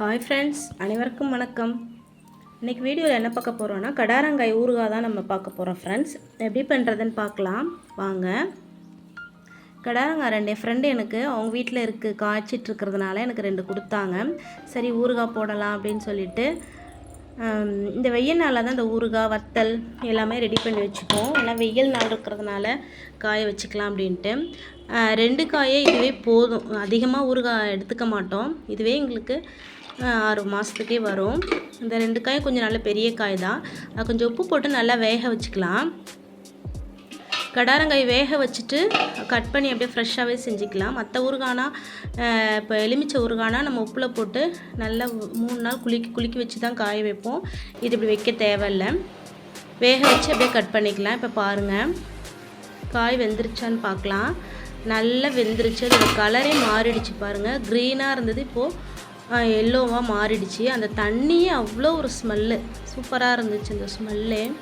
Hi friends அனைவருக்கும் வணக்கம். இன்றைக்கி வீடியோவில் என்ன பார்க்க போகிறோன்னா கடாரங்காய் ஊறுகாய் தான் நம்ம பார்க்க போகிறோம் ஃப்ரெண்ட்ஸ் எப்படி பண்ணுறதுன்னு பார்க்கலாம். வாங்க. கடாரங்காய் ரெண்டு என் ஃப்ரெண்டு எனக்கு அவங்க வீட்டில் இருக்குது காய்ச்சிட்டு இருக்கிறதுனால எனக்கு ரெண்டு கொடுத்தாங்க. சரி ஊறுகாய் போடலாம் அப்படின்னு சொல்லிட்டு இந்த வெயில் நாளில் தான் இந்த ஊறுகாய் வத்தல் எல்லாமே ரெடி பண்ணி வச்சுப்போம். ஏன்னா வெயில் நாள் இருக்கிறதுனால காய வச்சுக்கலாம் அப்படின்ட்டு. ரெண்டு காயே இதுவே போதும். அதிகமாக ஊறுகாய் எடுத்துக்க மாட்டோம். இதுவே எங்களுக்கு ஆறு மாதத்துக்கே வரும். இந்த ரெண்டு காயும் கொஞ்சம் நல்ல பெரிய காய் தான். அது கொஞ்சம் உப்பு போட்டு நல்லா வேக வச்சுக்கலாம். கடாரங்காய் வேக வச்சுட்டு கட் பண்ணி அப்படியே ஃப்ரெஷ்ஷாகவே செஞ்சுக்கலாம். மற்ற ஊறுகானா இப்போ எலுமிச்சை ஊறுகானா நம்ம உப்பில் போட்டு நல்லா மூணு நாள் குளிக்க குலுக்கி வச்சு தான் காய வைப்போம். இது இப்படி வைக்க தேவையில்ல. வேக வச்சு அப்படியே கட் பண்ணிக்கலாம். இப்போ பாருங்கள் காய் வெந்துருச்சான்னு பார்க்கலாம். நல்லா வெந்துருச்சு. அதோட கலரே மாறிடுச்சு பாருங்கள் க்ரீனாக இருந்தது. இப்போது எல்லோவாக மாறிடுச்சு. அந்த தண்ணியே அவ்வளோ ஒரு ஸ்மெல்லு சூப்பராக இருந்துச்சு அந்த ஸ்மெல்லே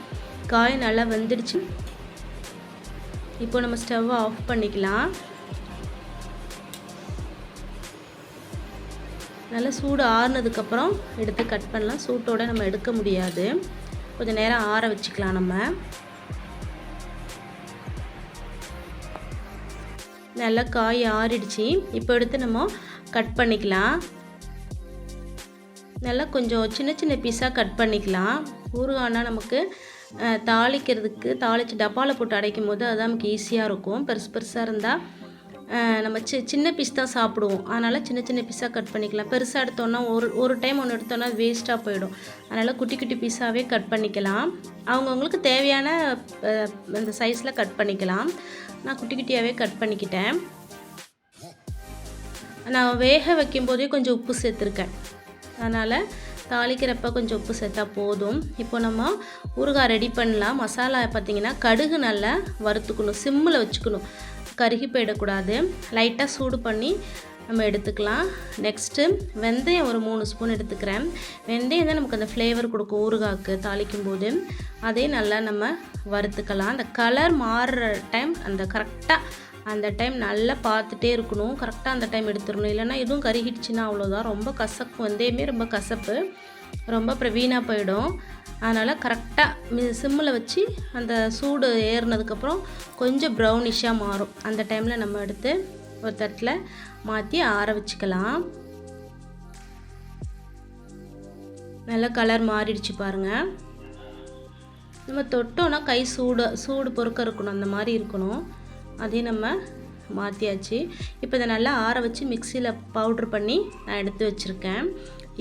காய் நல்லா வெந்துடுச்சு. இப்போ நம்ம ஸ்டவ்வை ஆஃப் பண்ணிக்கலாம். நல்லா சூடு ஆறுனதுக்கப்புறம் எடுத்து கட் பண்ணலாம். சூட்டோட நம்ம எடுக்க முடியாது. கொஞ்சம் நேரம் ஆற வச்சுக்கலாம் நம்ம. நல்லா காய் ஆறிடுச்சு. இப்போ எடுத்து நம்ம கட் பண்ணிக்கலாம். நல்லா கொஞ்சம் சின்ன சின்ன பீஸாக கட் பண்ணிக்கலாம். ஊறுகானா நமக்கு தாளிக்கிறதுக்கு தாளித்து டப்பாவில் போட்டு அடைக்கும் போது அதுதான் நமக்கு ஈஸியாக இருக்கும். பெருசு பெருசாக இருந்தால் நம்ம சி சின்ன பீஸ் தான் சாப்பிடுவோம். அதனால் சின்ன சின்ன பீஸாக கட் பண்ணிக்கலாம். பெருசாக எடுத்தோன்னா ஒரு ஒரு டைம் ஒன்று எடுத்தோன்னா வேஸ்ட்டாக போயிடும். அதனால் குட்டி குட்டி பீஸாகவே கட் பண்ணிக்கலாம். அவங்கவுங்களுக்கு தேவையான அந்த சைஸில் கட் பண்ணிக்கலாம். நான் குட்டி குட்டியாகவே கட் பண்ணிக்கிட்டேன். நான் வேக வைக்கும்போதே கொஞ்சம் உப்பு சேர்த்துருக்கேன். அதனால் தாளிக்கிறப்ப கொஞ்சம் உப்பு சேர்த்தா போதும். இப்போ நம்ம ஊறுகாய் ரெடி பண்ணலாம். மசாலா பார்த்திங்கன்னா கடுகு நல்லா வறுத்துக்கணும். சிம்மில் வச்சுக்கணும். கருகி போயிடக்கூடாது. லைட்டாக சூடு பண்ணி நம்ம எடுத்துக்கலாம். நெக்ஸ்ட்டு வெந்தயம் ஒரு மூணு ஸ்பூன் எடுத்துக்கிறேன். வெந்தயம் தான் நமக்கு அந்த ஃப்ளேவர் கொடுக்கும் ஊறுகாய்க்கு தாளிக்கும் போது அதையும் நல்லா நம்ம வறுத்துக்கலாம். அந்த கலர் மாறுற டைம் அந்த கரெக்டாக அந்த டைம் நல்லா பார்த்துட்டே இருக்கணும். கரெக்டாக அந்த டைம் எடுத்துடணும். இல்லைன்னா எதுவும் கருகிடுச்சுன்னா அவ்வளோதான் ரொம்ப கசப்பு. வந்தேமே ரொம்ப கசப்பு. ரொம்ப அப்புறம் வீணாக போயிடும். அதனால் கரெக்டாக சிம்மில் வச்சு அந்த சூடு ஏறினதுக்கப்புறம் கொஞ்சம் ப்ரௌனிஷாக மாறும். அந்த டைமில் நம்ம எடுத்து ஒரு தட்டில் மாற்றி ஆற வச்சுக்கலாம். நல்லா கலர் மாறிடுச்சு பாருங்கள் நம்ம தொட்டோன்னா கை சூடு சூடு பொறுக்க இருக்கணும். அந்த மாதிரி இருக்கணும். அதையும் நம்ம மாற்றியாச்சு இப்போ இதை நல்லா ஆற வச்சு மிக்சியில் பவுட்ரு பண்ணி நான் எடுத்து வச்சுருக்கேன்.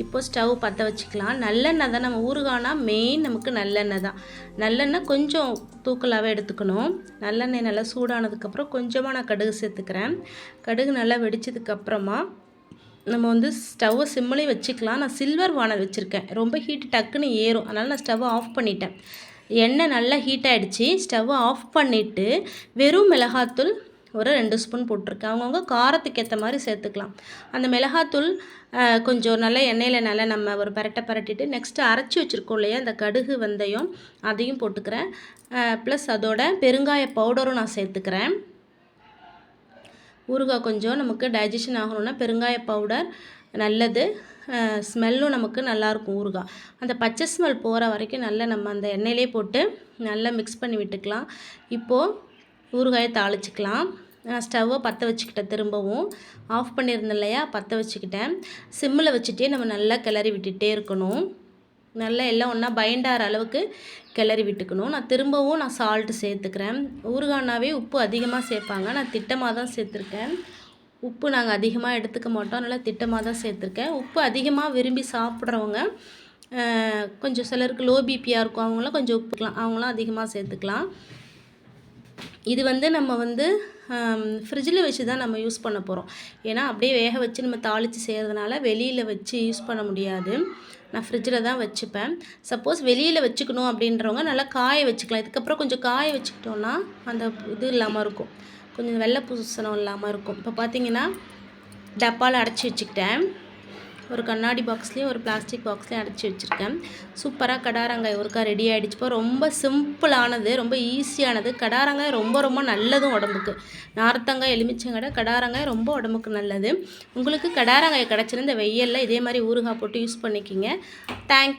இப்போ ஸ்டவ் பற்ற வச்சுக்கலாம். நல்லெண்ணெய் தான். நம்ம ஊறுகானா மெயின் நமக்கு நல்லெண்ணெய் தான். நல்லெண்ணெய் கொஞ்சம் தூக்கலாகவே எடுத்துக்கணும். நல்லெண்ணெய் நல்லா சூடானதுக்கப்புறம் கொஞ்சமாக நான் கடுகு சேர்த்துக்கிறேன். கடுகு நல்லா வெடிச்சதுக்கப்புறமா நம்ம வந்து ஸ்டவ்வை சிம்மிலே வச்சுக்கலாம். நான் சில்வர் வானல் வச்சுருக்கேன். ரொம்ப ஹீட் டக்குன்னு ஏறும். அதனால் நான் ஸ்டவ்வை ஆஃப் பண்ணிட்டேன். எண்ணெய் நல்லா ஹீட் ஆகிடுச்சி ஸ்டவ்வை ஆஃப் பண்ணிவிட்டு வெறும் மிளகாத்தூள் ஒரு ரெண்டு ஸ்பூன் போட்டிருக்கேன். அவங்கவுங்க காரத்துக்கு ஏற்ற மாதிரி சேர்த்துக்கலாம். அந்த மிளகாத்தூள் கொஞ்சம் நல்லா எண்ணெயில் நல்லா நம்ம ஒரு பரட்டை பரட்டிட்டு நெக்ஸ்ட்டு அரைச்சி வச்சுருக்கோம் இல்லையா? அந்த கடுகு வெந்தயம் அதையும் போட்டுக்கிறேன். ப்ளஸ் அதோட பெருங்காய பவுடரும் நான் சேர்த்துக்கிறேன். ஊறுகாய் கொஞ்சம் நமக்கு டைஜஷன் ஆகணும்னா பெருங்காய பவுடர் நல்லது. ஸ்மெல்லும் நமக்கு நல்லாயிருக்கும் ஊறுகாய் அந்த பச்சை ஸ்மெல் போகிற வரைக்கும் நல்லா நம்ம அந்த எண்ணெயிலே போட்டு நல்லா மிக்ஸ் பண்ணி விட்டுக்கலாம். இப்போது ஊறுகாயை தாளிச்சிக்கலாம். நான் ஸ்டவ்வை பற்ற வச்சுக்கிட்டேன் திரும்பவும். ஆஃப் பண்ணியிருந்தேன் இல்லையா? பற்ற வச்சுக்கிட்டேன். சிம்மில் வச்சுட்டே நம்ம நல்லா கிளறி விட்டுகிட்டே இருக்கணும். நல்லா எல்லாம் ஒன்றா பைண்டாகிற அளவுக்கு கிளறி விட்டுக்கணும். நான் திரும்பவும் நான் சால்ட்டு சேர்த்துக்கிறேன். ஊறுகானாவே உப்பு அதிகமாக சேர்ப்பாங்க. நான் திட்டமாக தான் சேர்த்துருக்கேன். உப்பு நாங்கள் அதிகமாக எடுத்துக்க மாட்டோம். அதனால் திட்டமாக தான் சேர்த்துருக்கேன். உப்பு அதிகமாக விரும்பி சாப்பிட்றவங்க கொஞ்சம் சிலருக்கு லோ பிபியாக இருக்கும். அவங்களாம் கொஞ்சம் உப்புக்கலாம். அவங்களாம் அதிகமாக சேர்த்துக்கலாம். இது வந்து நம்ம வந்து ஃப்ரிட்ஜில் வச்சு தான் நம்ம யூஸ் பண்ண போகிறோம் ஏன்னா அப்படியே வேக வச்சு நம்ம தாளித்து செய்கிறதுனால வெளியில் வச்சு யூஸ் பண்ண முடியாது. நான் ஃப்ரிட்ஜில் தான் வச்சுப்பேன். சப்போஸ் வெளியில் வச்சுக்கணும் அப்படின்றவங்க நல்லா காய வச்சுக்கலாம். இதுக்கப்புறம் கொஞ்சம் காய வச்சுக்கிட்டோன்னா அந்த இது இல்லாமல் இருக்கும். கொஞ்சம் வெள்ளை பூசணம் இல்லாமல் இருக்கும். இப்போ பார்த்தீங்கன்னா டப்பாவில் அடைச்சி வச்சுக்கிட்டேன். ஒரு கண்ணாடி பாக்ஸ்லேயும் ஒரு பிளாஸ்டிக் பாக்ஸ்லேயும் அடைச்சி வச்சுருக்கேன். சூப்பராக கடாரங்காய் ஒருக்கா ரெடி ஆகிடுச்சுப்போ ரொம்ப சிம்பிளானது ரொம்ப ஈஸியானது கடாரங்காய் ரொம்ப ரொம்ப நல்லதும் உடம்புக்கு. நார்த்தங்காய் எலுமிச்சங்கடை கடாரங்காய் ரொம்ப உடம்புக்கு நல்லது. உங்களுக்கு கடாரங்காய் கிடச்சிருந்த வெயிலில் இதே மாதிரி ஊறுகாய் போட்டு யூஸ் பண்ணிக்கிங்க. தேங்க்யூ